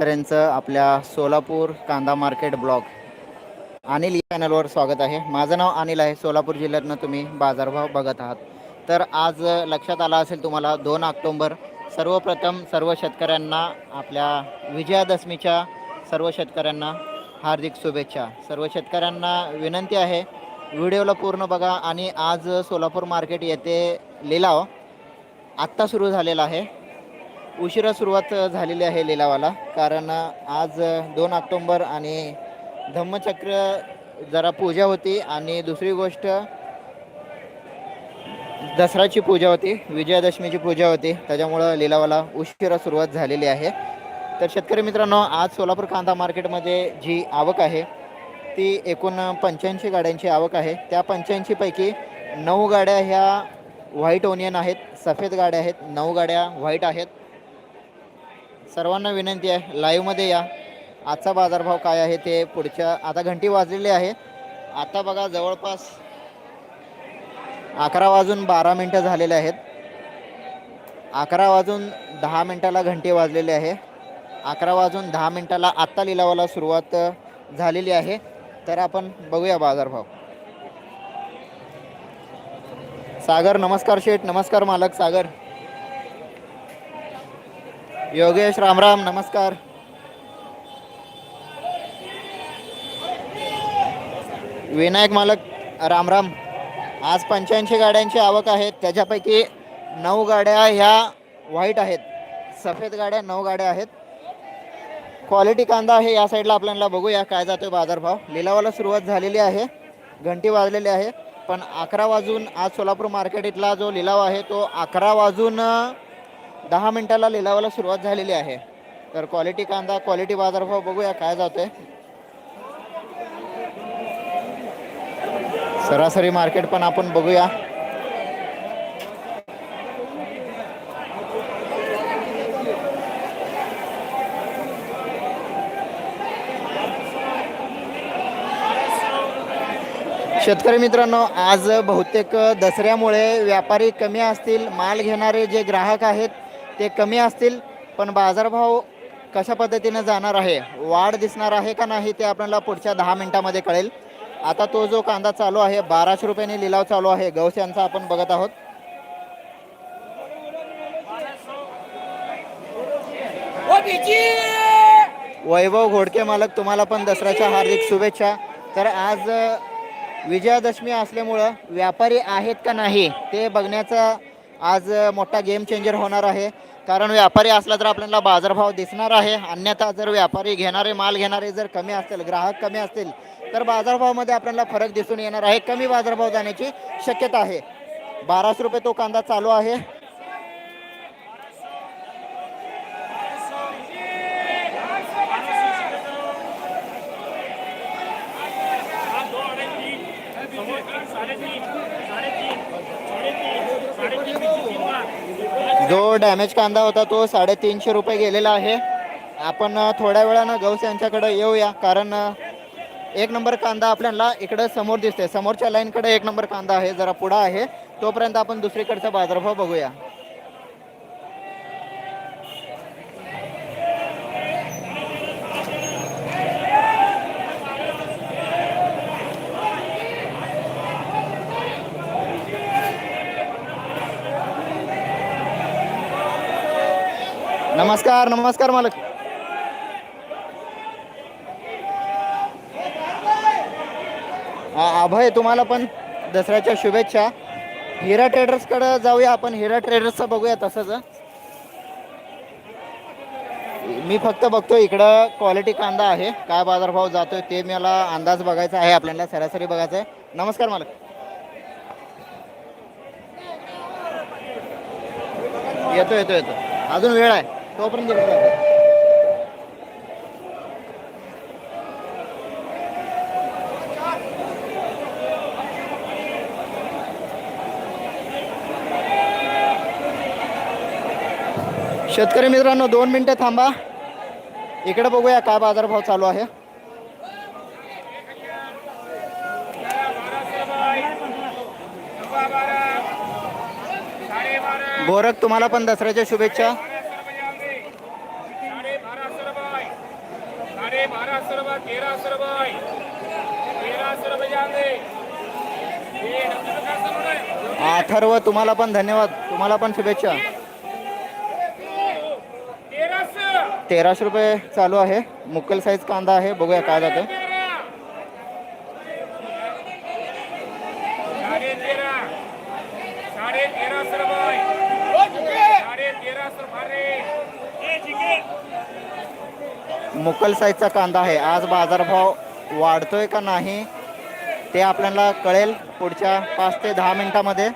शेतकऱ्यांचं आपल्या सोलापूर कांदा मार्केट ब्लॉग. अनिल या चॅनलवर स्वागत आहे. माझं नाव अनिल आहे. सोलापूर जिल्ह्यातनं तुम्ही बाजारभाव बघत आहात. तर आज लक्षात आला असेल तुम्हाला दोन ऑक्टोंबर सर्वप्रथम सर्व शेतकऱ्यांना आपल्या विजयादशमीच्या सर्व शेतकऱ्यांना हार्दिक शुभेच्छा. सर्व शेतकऱ्यांना विनंती आहे व्हिडिओला पूर्ण बघा. आणि आज सोलापूर मार्केट येथे लिलाव आत्ता सुरू झालेला आहे. उशिरा सुरुवात झालेली आहे लिलावाला. कारण आज दोन ऑक्टोंबर आणि धम्मचक्र जरा पूजा होती आणि दुसरी गोष्ट दसऱ्याची पूजा होती विजयादशमीची पूजा होती. त्याच्यामुळं लिलावाला उशिरा सुरुवात झालेली आहे. तर शेतकरी मित्रांनो आज सोलापूर कांदा मार्केटमध्ये जी आवक आहे ती एकूण पंच्याऐंशी गाड्यांची आवक आहे. त्या पंच्याऐंशीपैकी नऊ गाड्या ह्या व्हाईट ओनियन आहेत सफेद गाड्या आहेत नऊ गाड्या व्हाईट आहेत. सर्वांना विनंती आहे लाईव्हमध्ये या. आजचा बाजारभाव काय आहे ते पुढच्या आता घंटी वाजलेली आहे. आता बघा जवळपास अकरा वाजून बारा मिनटं झालेले आहेत. अकरा वाजून दहा मिनटाला घंटी वाजलेली आहे. अकरा वाजून दहा मिनटाला आत्ता लिलावाला सुरुवात झालेली आहे. तर आपण बघूया बाजारभाव. सागर नमस्कार शेठ नमस्कार मालक सागर. योगेश रामराम नमस्कार. विनायक मालक रामराम आज पंच्याऐंशी गाड्यांची आवक आहे त्याच्यापैकी नऊ गाड्या ह्या व्हाईट आहेत. सफेद गाड्या नऊ गाड्या आहेत. क्वालिटी कांदा आहे. या साईडला आपल्याला बघूया काय जातो बाजारभाव. लिलावाला सुरुवात झालेली आहे. घंटी वाजलेली आहे. पण अकरा वाजून आज सोलापूर मार्केट इथला जो लिलाव आहे तो अकरा वाजून दहा मिनिटाला लिलावाला सुरुवात झालेली आहे. तर क्वालिटी कांदा क्वालिटी बाजारभाव बघूया काय जातोय. सरासरी मार्केट पण आपण बघूया. शेतकरी मित्रांनो आज बहुतेक दसऱ्यामुळे व्यापारी कमी असतील. माल घेणारे जे ग्राहक आहेत ते कमी असतील पण बाजारभाव कशा पद्धतीने जाणार आहे? वाढ दिसणार आहे का नाही ते आपल्याला पुढच्या दहा मिनिटामध्ये कळेल. आता तो जो कांदा चालू आहे बाराशे रुपयाने लिलाव चालू आहे गौस यांचा आपण बघत आहोत. वैभव घोडके मालक तुम्हाला पण दसऱ्याच्या हार्दिक शुभेच्छा. तर आज विजयादशमी असल्यामुळं व्यापारी आहेत का नाही ते बघण्याचा आज मोठा गेम चेंजर होणार आहे. कारण व्यापारी असला तर आपल्याला बाजारभाव दिसणार आहे. अन्यथा जर व्यापारी घेणारे माल घेणारे जर कमी असतील ग्राहक कमी असतील तर बाजारभावामध्ये आपल्याला फरक दिसून येणार आहे. कमी बाजारभाव जाण्याची शक्यता आहे. बाराशे रुपये तो कांदा चालू आहे. जो डॅमेज कांदा होता तो साडेतीनशे रुपये गेलेला आहे. आपण थोड्या वेळानं गौस यांच्याकडे येऊया कारण एक नंबर कांदा आपल्याला इकडं समोर दिसते समोरच्या लाईनकडे एक नंबर कांदा आहे जरा पुढं आहे. तोपर्यंत आपण दुसरीकडचा बाजारभाव बघूया. नमस्कार नमस्कार मालक. अभय तुम्हाला पण दसऱ्याच्या शुभेच्छा. हिरा ट्रेडर्सकडे जाऊया आपण. हिरा ट्रेडर्सचं बघूया तसंच मी फक्त बघतो इकडं क्वालिटी कांदा आहे. काय बाजारभाव जातोय ते मला अंदाज बघायचा आहे. आपल्याला सरासरी बघायचं आहे. नमस्कार मालक. येतो येतो येतो. अजून वेळ आहे. तोपर्यंत इकडे शेतकरी मित्रांनो दोन मिनिटं थांबा. इकडे बघूया काय बाजारभाव चालू आहे. गोरख तुम्हाला पण दसऱ्याच्या शुभेच्छा. रुपये अथर्व तुम्हाला पण धन्यवाद. तुम्हाला पण शुभेच्छा. तेराशे रुपये चालू आहे. मुक्कल साईज कांदा आहे. बघूया काय जातं. मुकल साईजचा कांदा आहे. आज बाजारभाव वाढतोय का नाही ते आपल्याला कळेल पुढच्या पाच ते दहा मिनिटामध्ये.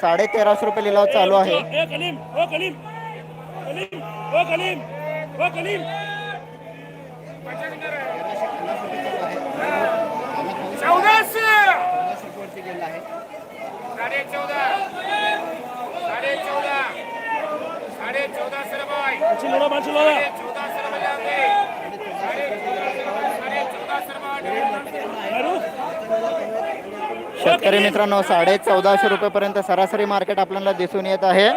साडे तेराशे रुपये लिलाव चालू आहे. ए कलीम. शेतकरी मित्रांनो साडे चौदाशे रुपयेपर्यंत सरासरी मार्केट आपल्याला दिसून येत आहे.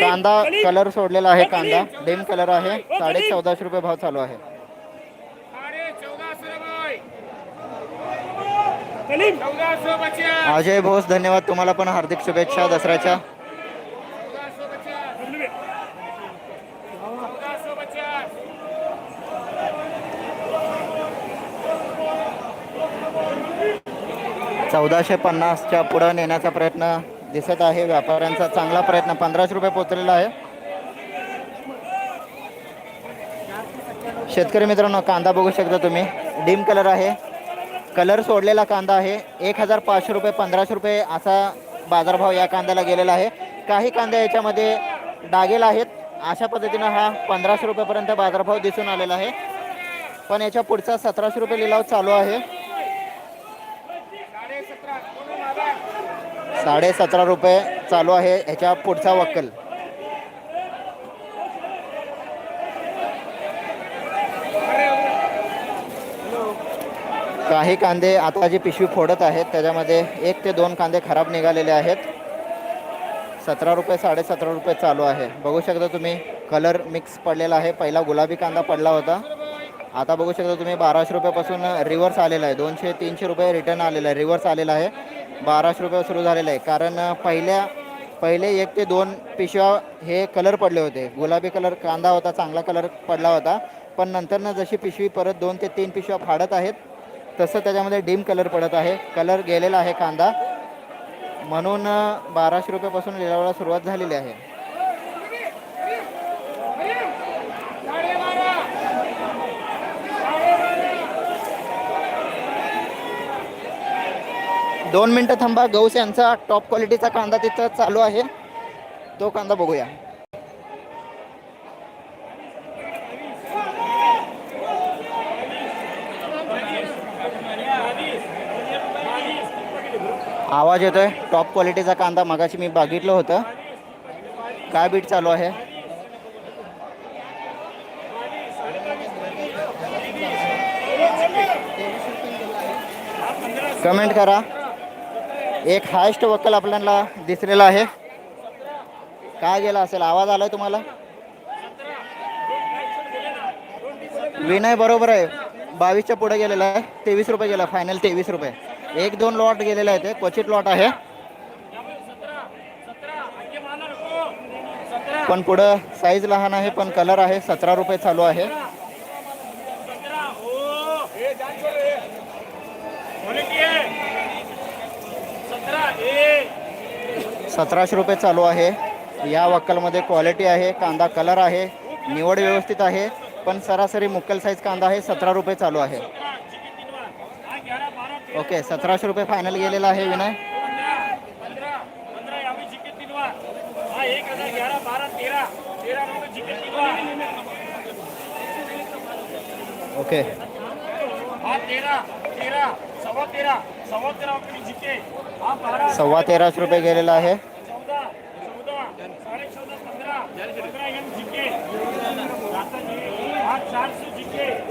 कांदा कलर सोडलेला आहे कांदा. डिम कलर आहे. साडे चौदाशे रुपये भाव चालू आहे. अजय भोस धन्यवाद. तुम्हाला पण हार्दिक शुभेच्छा दसऱ्याच्या. चौदाशे पन्नासच्या पुढं नेण्याचा प्रयत्न दिसत आहे. व्यापाऱ्यांचा चांगला प्रयत्न. पंधराशे रुपये पोचलेला आहे. शेतकरी मित्रांनो कांदा बघू शकता तुम्ही. डिम कलर आहे. कलर सोडलेला कांदा आहे. एक हजार पाचशे रुपये पंधराशे रुपये असा बाजारभाव या कांद्याला गेलेला आहे. काही कांदे याच्यामध्ये डागेला आहेत. अशा पद्धतीनं हा पंधराशे रुपयेपर्यंत बाजारभाव दिसून आलेला आहे. पण याच्या पुढचा सतराशे रुपये लिलाव चालू आहे. साडे सतरा रुपये चालू आहे ह्याच्या पुढचा वक्कल. काही कांदे आता जी पिशवी फोडत आहेत त्याच्यामध्ये एक ते दोन कांदे खराब निघालेले आहेत. सतरा रुपये साडेसतरा रुपये चालू आहे. बघू शकता तुम्ही कलर मिक्स पडलेला आहे. पहिला गुलाबी कांदा पडला होता. आता बघू शकता तुम्ही बाराशे रुपयापासून रिव्हर्स आलेला आहे. दोनशे तीनशे रुपये रिटर्न आलेला आहे. रिव्हर्स आलेला आहे. बाराशे रुपये सुरू झालेलं आहे. कारण पहिल्या पहिले एक ते दोन पिशव्या हे कलर पडले होते. गुलाबी कलर कांदा होता चांगला कलर पडला होता. पण नंतरनं जशी पिशवी परत दोन ते तीन पिशव्या फाडत आहेत तसं त्याच्यामध्ये डिम कलर पडत आहे. कलर गेलेला आहे कांदा. म्हणून बाराशे रुपयापासून लिलावाला सुरुवात झालेली आहे. दोन मिनटं थांबा. गौस यांचा टॉप क्वालिटीचा कांदा तिथं चालू आहे. तो कांदा बघूया. आवाज येतोय. टॉप क्वालिटीचा कांदा मगाशी मी बघितलं होतं. काय बीट चालू आहे? कमेंट करा. एक हायस्ट वक्कल आपल्याला दिसलेला आहे. काय गेला असेल? आवाज आलाय तुम्हाला? विनय बरोबर आहे. बावीसच्या पुढे गेलेला आहे. तेवीस रुपये गेला. फायनल तेवीस रुपये. एक दोन लॉट गेलेले आहे ते क्वचित लॉट आहे. पण पुढं साईज लहान आहे पण कलर आहे. सतरा रुपये चालू आहे. सतराशे रुपये चालू आहे. या वक्कलमध्ये क्वालिटी आहे कांदा कलर आहे निवड व्यवस्थित आहे पण सरासरी मुक्कल साईज कांदा आहे सतरा रुपये चालू आहे. ओके सतराशे रुपये फायनल गेलेला आहे विनय. हा ओके हा तेरह तेरह सव्वा तेरह सव्वा तेराशे रुपये गेलेला आहे.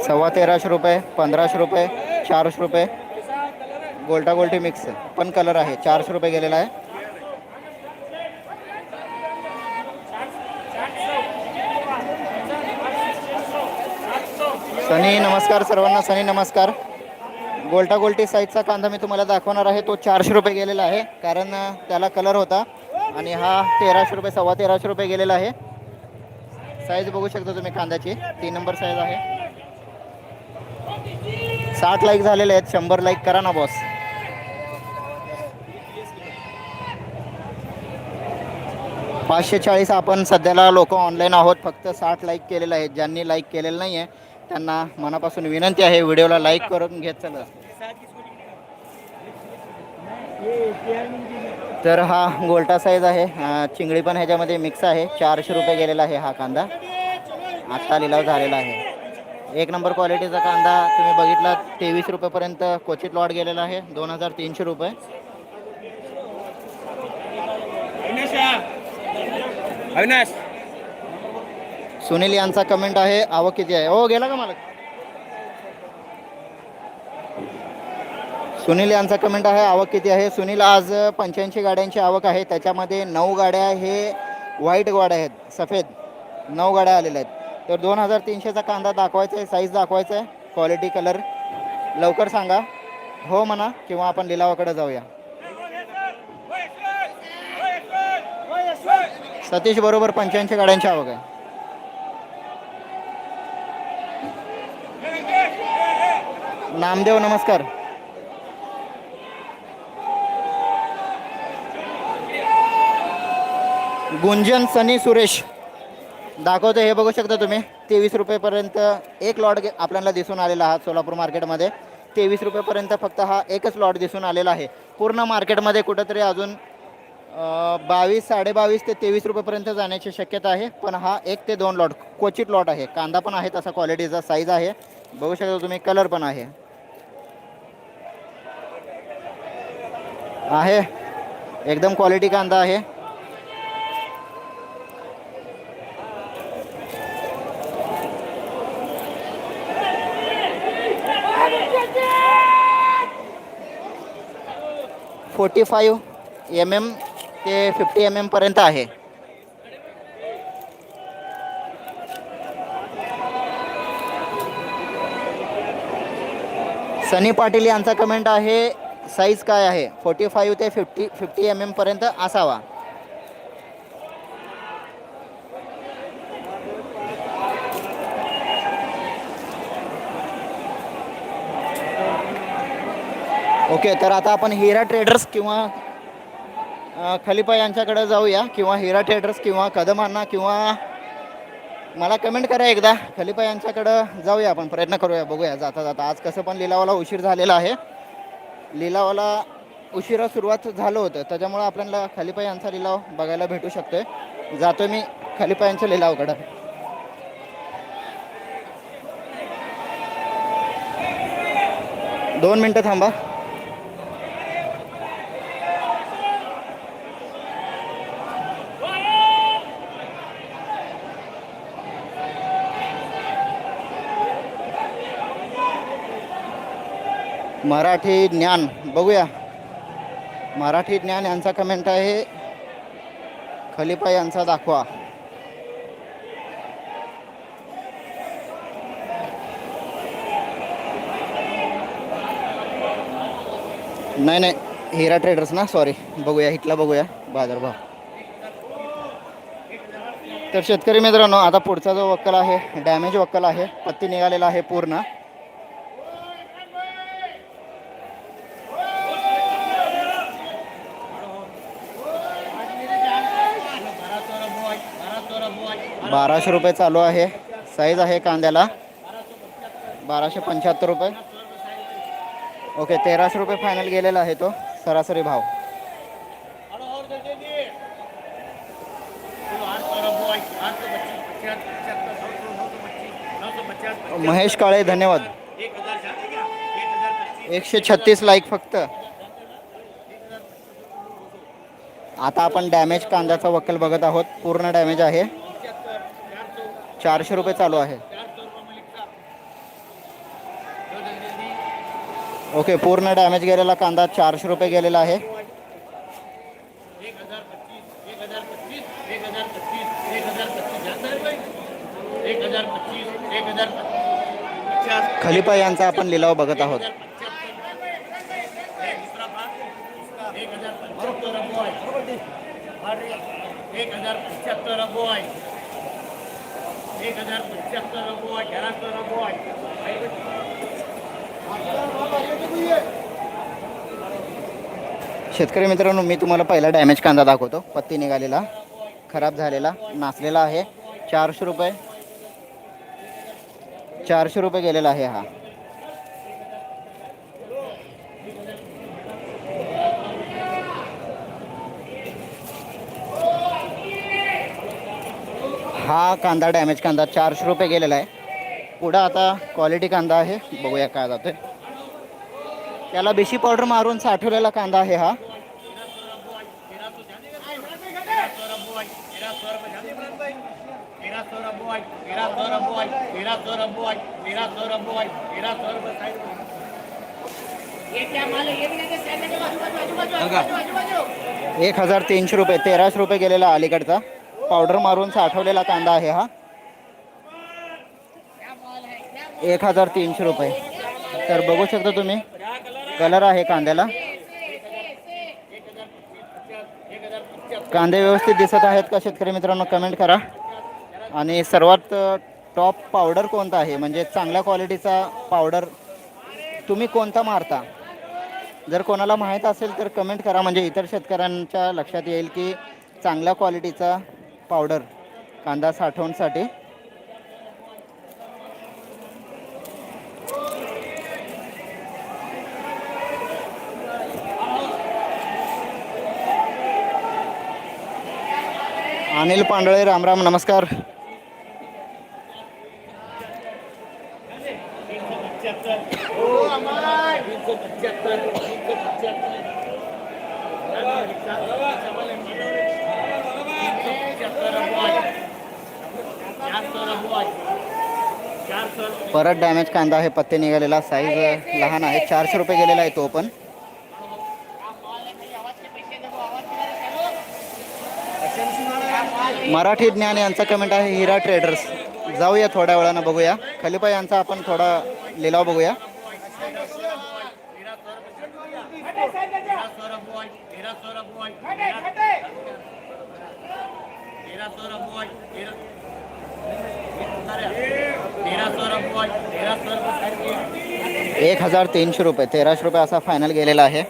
सव्वा तेराशे रुपये पंधराशे रुपये चारशे रुपये. गोल्टा गोल्टी मिक्स पण कलर आहे. चारशे रुपये गेलेला आहे. सनी नमस्कार सर्वांना. सनी नमस्कार. गोल्टा गोल्टी साईजचा कांदा मी तुम्हाला दाखवणार आहे. तो चारशे रुपये गेलेला आहे कारण त्याला कलर होता. आणि हा तेराशे रुपये सव्वा तेराशे रुपये गेलेला आहे. साईज बघू शकता तुम्ही कांद्याची. तीन नंबर साईज आहे. साठ लाईक झालेले आहेत शंभर लाईक करा ना बॉस पाचशे चाळीस आपण सध्याला लोक ऑनलाईन आहोत. फक्त साठ लाईक केलेलं आहे. ज्यांनी लाईक केलेलं नाही आहे त्यांना मनापासून विनंती आहे व्हिडिओला लाईक करून घेत चला. तर हा गोल्टा साईज आहे. चिंगळी चिंगडी पण ह्याच्यामध्ये मिक्स आहे. चारशे रुपये गेलेला आहे हा कांदा. आत्ता लिलाव झालेला आहे. एक नंबर क्वालिटीचा कांदा तुम्ही बघितला तेवीस रुपयेपर्यंत क्वचित लॉट गेलेला आहे. दोन हजार तीनशे रुपये. अविनाश. सुनील यांचा कमेंट आहे आवक किती आहे? हो गेला का मला सुनील यांचा कमेंट आहे आवक किती आहे? सुनील आज पंच्याऐंशी गाड्यांची आवक आहे. त्याच्यामध्ये नऊ गाड्या हे व्हाईट गाड्या आहेत. सफेद. नऊ गाड्या आलेल्या आहेत. तर दोन हजार तीनशेचा कांदा दाखवायचा आहे साईज दाखवायचा आहे. क्वालिटी कलर लवकर सांगा. हो म्हणा किंवा आपण लिलावाकडे जाऊया. सतीश बरोबर पंच्याऐंशी गाड्यांची आवक आहे. नामदेव नमस्कार. गुंजन सनी सुरेश. दाखवतो हे बघू शकता तुम्ही. तेवीस रुपयेपर्यंत एक लॉट आपल्याला दिसून आलेला हा सोलापूर मार्केटमध्ये. तेवीस रुपयेपर्यंत फक्त हा एकच लॉट दिसून आलेला आहे. पूर्ण मार्केटमध्ये कुठंतरी अजून बावीस साडेबावीस ते तेवीस रुपयेपर्यंत जाण्याची शक्यता आहे. पण हा एक ते दोन लॉट क्वचित लॉट आहे. कांदा पण आहे तसा क्वालिटीचा साईज आहे. बघू शकता तुम्ही कलर पण आहे. आहे. एकदम क्वालिटी कांदा आहे. फोर्टी फाईव्ह एम एम ते फिफ्टी एम एमपर्यंत आहे. सनी पाटील यांचा कमेंट आहे साईज काय आहे? फोर्टी फाईव्ह ते फिफ्टी फिफ्टी एम एमपर्यंत असावा. ओके तर आता आपण हिरा ट्रेडर्स किंवा अ, खलिफा यांच्याकडे जाऊया किंवा हिरा ट्रेडर्स किंवा कदमांना किंवा मला कमेंट करा एकदा. खलिफा यांच्याकडं जाऊया आपण प्रयत्न करूया बघूया जाता जाता आज कसं पण लिलावाला उशीर झालेला आहे. लिलावाला उशिरा सुरुवात झालं होतं. त्याच्यामुळं आपल्याला खलिफा यांचा लिलाव बघायला भेटू शकतोय. जातो मी खलिफा यांच्या लिलावकडं. दोन मिनटं थांबा. मराठी ज्ञान. बघूया. मराठी ज्ञान यांचा कमेंट आहे. खलिफा यांचा दाखवा. नाही नाही. हिरा ट्रेडर्स ना? सॉरी बघूया. हिटला बघूया. बाजारभाव तर शेतकरी मित्रांनो आता पुढचा जो वक्कल आहे डॅमेज वक्कल आहे पत्ती निघालेला आहे पूर्ण. बाराशे रुपये चालू आहे. साईज आहे कांद्याला. बाराशे पंच्याहत्तर रुपये. ओके तेराशे रुपये फायनल गेलेला आहे तो. सरासरी भाव. महेश काळे धन्यवाद. एकशे छत्तीस लाईक फक्त. आता आपण डॅमेज कांद्याचा वकील बघत आहोत. पूर्ण डॅमेज आहे. चारशे रुपये चालू आहे. ओके पूर्ण डॅमेज गेलेला कांदा चारशे रुपये गेलेला आहे. खलिपा यांचा आपण लिलाव बघत आहोत. एक हजार पंच्याहत्तर एक हजार पंच्याहत्तर बॉय एक हजार पंच्याहत्तर शेतकरी मित्रांनो मी तुम्हाला पहिला डॅमेज कांदा दाखवतो. पत्ती निघालेला खराब झालेला नाचलेला आहे. चारशे रुपये चारशे रुपये गेलेला आहे हा. हा कांदा डॅमेज कांदा चारशे रुपये गेलेला आहे. पुढं आता क्वालिटी कांदा आहे. बघूया काय जातोय. त्याला बेशी पावडर मारून साठवलेला कांदा आहे हा. एक हजार तीनशे रुपये तेराशे रुपये गेलेला अलीकडचा. पावडर मारून साठवलेला कांदा आहे हा. एक हजार तीनशे रुपये. तर बघू शकता तुम्ही कलर आहे कांद्याला. कांदे व्यवस्थित दिसत आहेत का शेतकरी मित्रांनो कमेंट करा. आणि सर्वात टॉप पावडर कोणता आहे? म्हणजे चांगल्या क्वालिटीचा पावडर तुम्ही कोणता मारता? जर कोणाला माहीत असेल तर कमेंट करा. म्हणजे इतर शेतकऱ्यांच्या लक्षात येईल की चांगल्या क्वालिटीचा पावडर कांदा साठवणसाठी. अनिल पांडळे रामराम नमस्कार. परत डॅमेज कांदा आहे पत्ते निघालेला साईज लहान आहे चारशे रुपये गेलेला आहे तो पण मराठी ज्ञान यांचा कमेंट आहे हिरा ट्रेडर्स जाऊया थोड्या वेळानं बघूया खलिपा यांचा आपण थोडा लिलाव बघूया एक हजार तीनशे रुपये. तेराशे रुपये असा फायनल गेलेला आहे.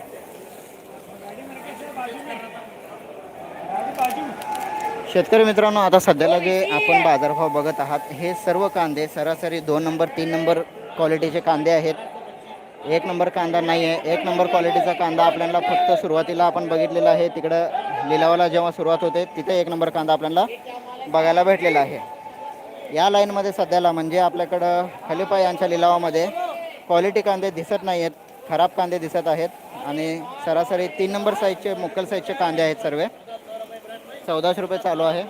शेतकरी मित्रांनो आता सध्याला जे आपण बाजारभाव बघत आहात हे सर्व कांदे सरासरी दोन नंबर तीन नंबर क्वालिटीचे कांदे आहेत. एक नंबर कांदा नाही आहे एक नंबर क्वालिटीचा कांदा आपल्याला फक्त सुरुवातीला आपण बघितलेला आहे. तिकडं लिलावाला जेव्हा सुरुवात होते तिथे एक नंबर कांदा आपल्याला बघायला भेटलेला आहे. या लाईनमध्ये सध्याला म्हणजे आपल्याकडं खलिफा यांच्या लिलावामध्ये क्वालिटी कांदे दिसत नाही आहेत खराब कांदे दिसत आहेत आणि सरासरी तीन नंबर साईजचे मुक्कल साईजचे कांदे आहेत सर्व. चौदाशे रुपये चालू आहे.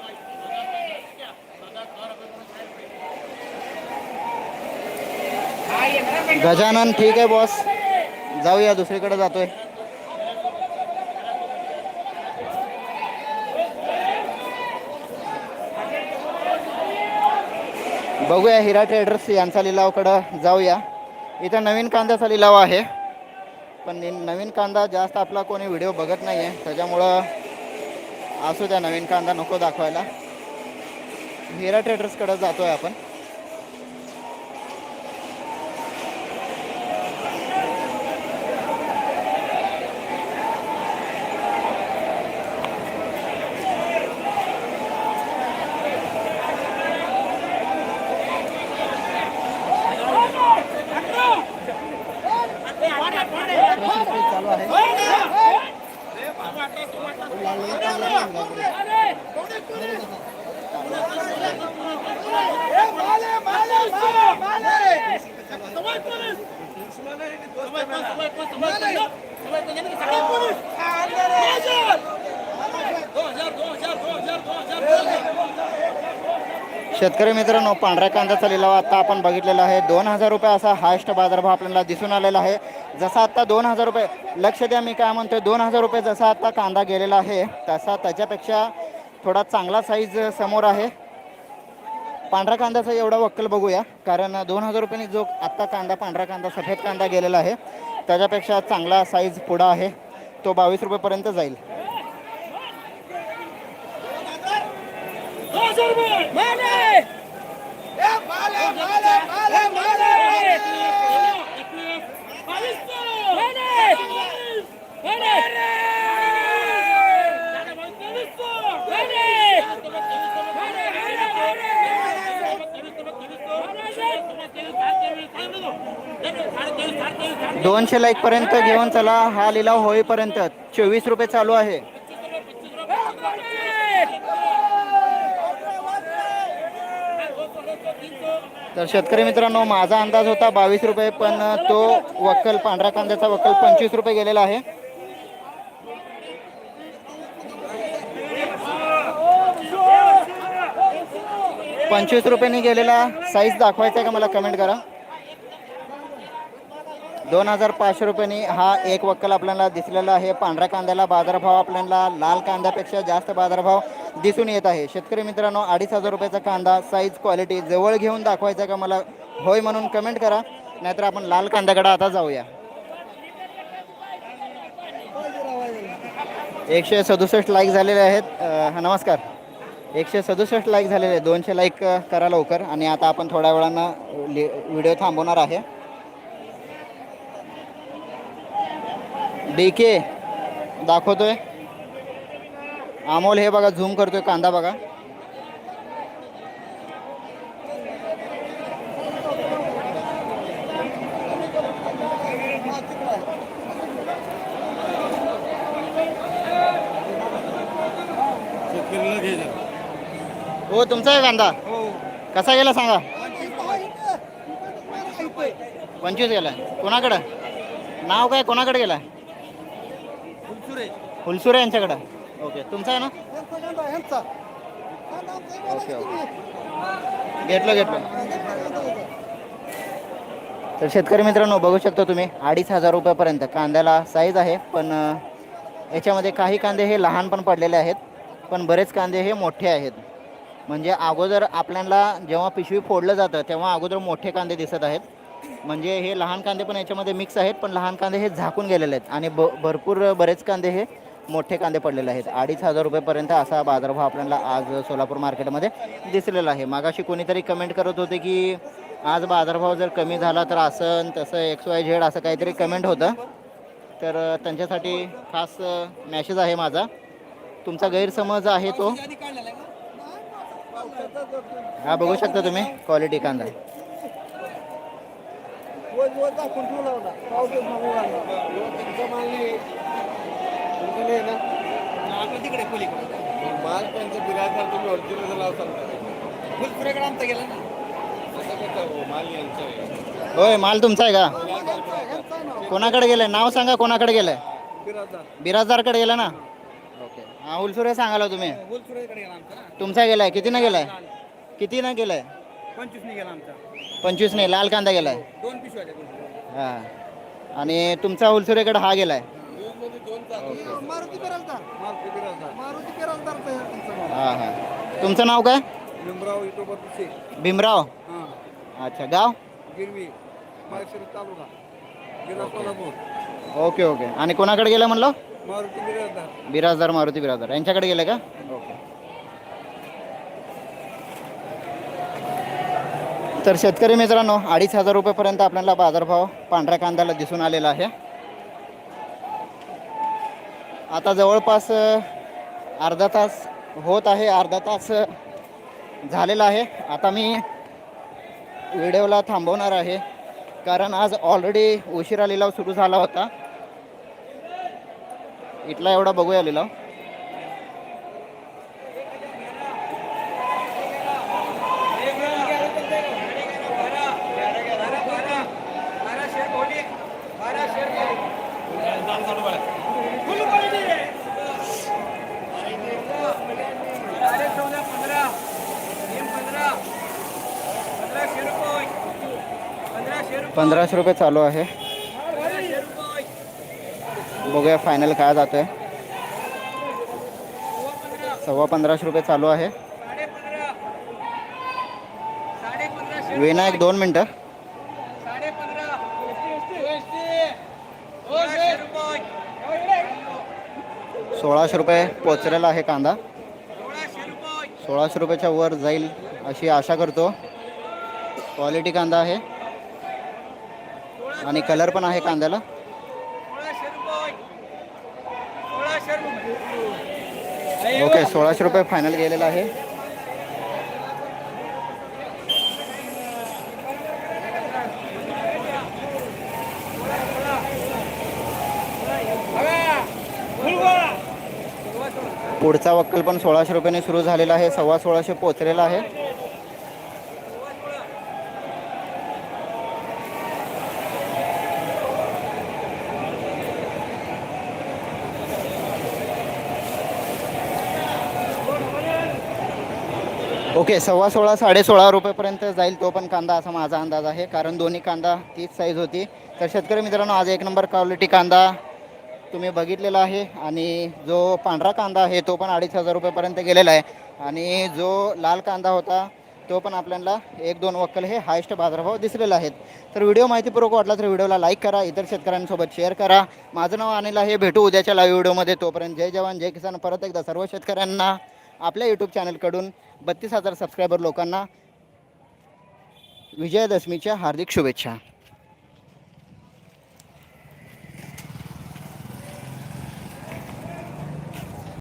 गजानन ठीक आहे बॉस जाऊया दुसरीकडे जातोय. बघूया हिरा ट्रेडर्स यांचा लिलावकडं जाऊया. इथं नवीन कांद्याचा लिलाव आहे. पण नवीन कांदा जास्त आपला कोणी व्हिडिओ बघत नाही आहे त्याच्यामुळं असू द्या नवीन कांदा नको दाखवायला. हिरा ट्रेडर्सकडं जातो आहे आपण. शेतकरी मित्रांनो पांढऱ्या कांद्याचा लिलाव आता आपण बघितलेला आहे. दोन हजार रुपये असा हायस्ट बाजारभाव आपल्याला दिसून आलेला आहे. जसा आत्ता दोन हजार रुपये लक्ष द्या मी काय म्हणतोय दोन हजार रुपये जसा आत्ता कांदा गेलेला आहे तसा त्याच्यापेक्षा थोडा चांगला साईज समोर आहे. पांढरा कांद्याचा एवढा वक्कल बघूया कारण दोन हजार रुपयांनी जो आत्ता कांदा पांढरा कांदा सफेद कांदा गेलेला आहे त्याच्यापेक्षा चांगला साईज पुढा आहे. तो बावीस रुपयेपर्यंत जाईल दो हजार रुपये माने माले माले माले बावीस सौ माने माने बावीस सौ माने दोनशे पर्यंत घेऊन चला. हा लिलाव होईपर्यंत चोवीस रुपये चालू आहे. तर शेतकरी मित्रांनो माझा अंदाज होता बावीस रुपये पण तो वक्कल पांढरा कांद्याचा वक्कल पंचवीस रुपये गेलेला आहे. पंचवीस रुपयांनी गेलेला साईज दाखवायचा आहे का मला? कमेंट करा. दोन हजार पाचशे रुपयांनी हा एक वक्कल आपल्याला दिसलेला आहे. पांढऱ्या कांद्याला बाजारभाव आपल्याला लाल कांद्यापेक्षा जास्त बाजारभाव दिसून येत आहे. शेतकरी मित्रांनो अडीच हजार रुपयाचा कांदा साईज क्वालिटी जवळ घेऊन दाखवायचा का मला होय म्हणून कमेंट करा. नाहीतर आपण लाल कांद्याकडे आता जाऊया. एकशे सदुसष्ट लाईक झालेले आहेत. नमस्कार. एकशे सदुसष्ट लाईक झालेले आहेत. दोनशे लाईक करा लवकर. आणि आता आपण थोड्या वेळानं व्हिडिओ थांबवणार आहे. डी के दाखवतोय. अमोल हे बघा झूम करतोय कांदा बघा. हो तुमचा आहे कांदा? कसा गेला सांगा? पंचवीस गेला कोणाकडं? नाव काय? कोणाकडे गेला फुलसुरे यांच्याकडं. ओके. तुमचा आहे ना? Okay okay. घेतलं घेतलं. तर शेतकरी मित्रांनो बघू शकता तुम्ही अडीच हजार रुपयापर्यंत. कांद्याला साईज आहे पण याच्यामध्ये काही कांदे हे लहान पण पडलेले आहेत पण बरेच कांदे हे मोठे आहेत. म्हणजे अगोदर आपल्याला जेव्हा पिशवी फोडलं जातं तेव्हा अगोदर मोठे कांदे दिसत आहेत. म्हणजे हे लहान कांदे पण याच्यामध्ये मिक्स आहेत पण लहान कांदे हे झाकून गेलेले आहेत. आणि ब भरपूर बरेच कांदे हे मोठे कांदे पडलेले आहेत. अडीच हजार रुपयेपर्यंत असा बाजारभाव आपल्याला आज सोलापूर मार्केटमध्ये दिसलेला आहे. मागाशी कोणीतरी कमेंट करत होते की आज बाजारभाव जर कमी झाला तर असं तसं एक्स वाय झेड असं काहीतरी कमेंट होतं. तर त्यांच्यासाठी खास मॅसेज आहे माझा. तुमचा गैरसमज आहे तो? हा बघू शकता तुम्ही क्वालिटी कांदा. माल त्यांचं बिराजदार तुम्ही ओरिजिनल नाव सांगता. फुलपुऱ्याकडे आमचा गेला ना. असं कसं हो माल यांचं आहे. होय माल तुमचा आहे का? कोणाकडे गेलाय? नाव सांगा कोणाकडे गेलाय? बिराजदार. बिराजदारकडे गेला ना? ओके. हा उलसुरे सांगाला तुम्ही. तुमचा गेलाय? किती ना गेलाय? किती ना गेलाय? पंचवीस नाही गेला आमचा. पंचवीस नाही लाल कांदा गेलाय. दोन हा. आणि तुमचा उलसुरेकडे हा गेलाय. मारुती मारुती हा हा. तुमचं नाव काय? भीमराव हां. अच्छा गाव? गिरवी तालुका. जिल्हा कोल्हापूर ओके ओके. आणि कोणाकडे गेलं म्हणलं? मारुती बिराजदार. बिराजदार मारुती बिराजदार. यांच्याकडे गेले का? ओके. तर शेतकरी मित्रांनो अडीच हजार रुपयेपर्यंत आपल्याला बाजारभाव पांढऱ्या कांद्याला दिसून आलेला आहे. आता जवळपास अर्धा तास होत आहे अर्धा तास झालेला आहे. आता मी व्हिडिओला थांबवणार आहे. कारण आज ऑलरेडी उशिरा लिलाव सुरू झाला होता. इथला एवढा बघूया लिलाव. पंधराशे रुपये चालू आहे. बघूया फायनल काय जातोय. सव्वा पंधराशे रुपये चालू आहे. विनायक दोन मिनटं. सोळाशे रुपये पोचलेला आहे कांदा. सोळाशे सोळाशे रुपयाच्या वर जाईल अशी आशा करतो. क्वालिटी कांदा आहे. आणि कलर पण आहे कांद्याला. ओके सोळाशे रुपये फायनल गेलेला आहे. पुढचा वक्कल पण सोळाशे रुपयाने सुरू झालेला आहे सव्वा सोळाशे पोचलेला आहे. ओके सव्वा सोळा साडे सोळा रुपयेपर्यंत जाईल तो पण कांदा असा माझा अंदाज आहे. कारण दोन्ही कांदा तीच साईज होती. तर शेतकरी मित्रांनो आज एक नंबर क्वालिटी कांदा तुम्ही बघितलेला आहे. आणि जो पांढरा कांदा आहे तो पण अडीच हजार रुपयेपर्यंत गेलेला आहे. आणि जो लाल कांदा होता तो पण आपल्याला एक दोन वक्कल हे हायस्ट बाजारभाव दिसलेला आहेत. तर व्हिडिओ माहितीपूर्वक वाटला तर व्हिडिओला लाईक करा इतर शेतकऱ्यांसोबत शेअर करा. माझं नाव अनिल आहे. भेटू उद्याच्या लाईव्ह व्हिडिओमध्ये तोपर्यंत जय जवान जय किसान. परत एकदा सर्व शेतकऱ्यांना आपल्या यूट्यूब चॅनलकडून बत्तीस हजार सबस्क्रायबर लोकांना विजयादशमीच्या हार्दिक शुभेच्छा.